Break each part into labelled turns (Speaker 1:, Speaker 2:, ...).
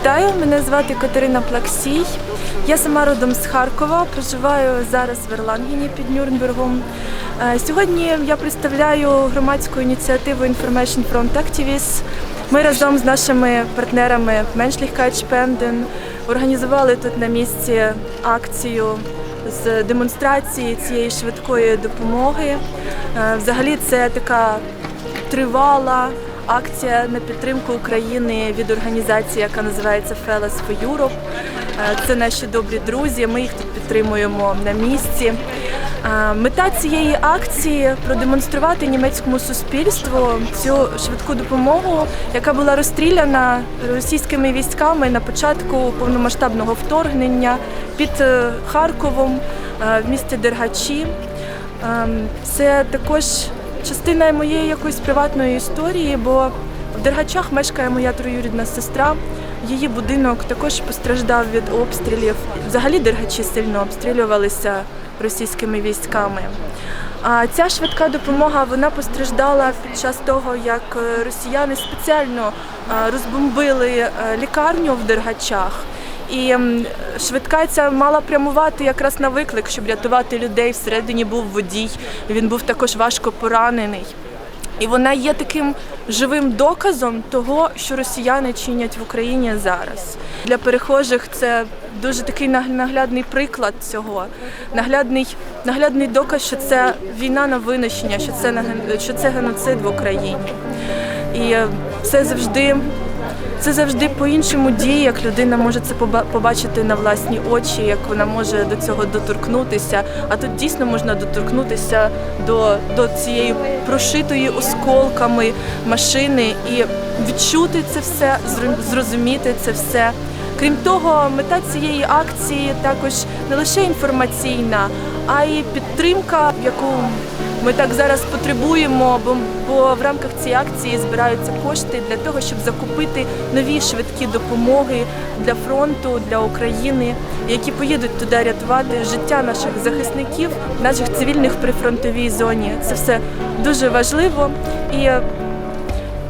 Speaker 1: Вітаю, мене звати Катерина Плаксій. Я сама родом з Харкова, проживаю зараз в Ерлангені під Нюрнбергом. Е, Сьогодні я представляю громадську ініціативу Information Front Activists. Ми разом з нашими партнерами Menschlichkeitsspenden організували тут на місці акцію з демонстрації цієї швидкої допомоги. Е, Взагалі це така тривала акція на підтримку України від організації, яка називається Fellas for Europe. Е, Це наші добрі друзі. Ми їх тут підтримуємо на місці. Е, Мета цієї акції продемонструвати німецькому суспільству цю швидку допомогу, яка була розстріляна російськими військами на початку повномасштабного вторгнення під е, Харковом в місті Дергачі. Ем, Це також частина моєї якоїсь приватної історії, бо в Дергачах мешкає моя троюрідна сестра. Її будинок також постраждав від обстрілів. Взагалі Дергачі сильно обстрілювалися російськими військами. А ця швидка допомога вона постраждала під час того, як е, росіяни спеціально е, розбомбили е, лікарню в Дергачах. І швидка ця мала прямувати якраз на виклик, щоб рятувати людей. Всередині був водій. Він був також важко поранений. І вона є таким живим доказом того, що росіяни чинять в Україні зараз. Для перехожих це дуже такий наглядний приклад цього, наглядний, наглядний доказ, що це війна на винищення, що це що це геноцид в Україні. І це завжди це завжди по-іншому діє, як людина може це поба- побачити на власні очі, як вона може до цього доторкнутися. А тут дійсно можна доторкнутися до, до цієї прошитої осколками машини і відчути це все, зрозуміти це все. Крім того, мета цієї акції також не лише інформаційна, а й підтримка, яку ми так зараз потребуємо, бо, бо в рамках цієї акції збираються кошти для того, щоб закупити нові швидкі допомоги для фронту, для України, які поїдуть туди рятувати життя наших захисників, наших цивільних при фронтовій зоні. Це все дуже важливо. І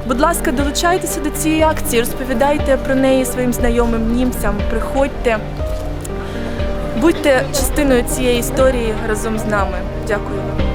Speaker 1: Будь ласка, долучайтеся до цієї акції, розповідайте про неї своїм знайомим німцям, приходьте, будьте частиною цієї історії разом з нами. Дякую вам.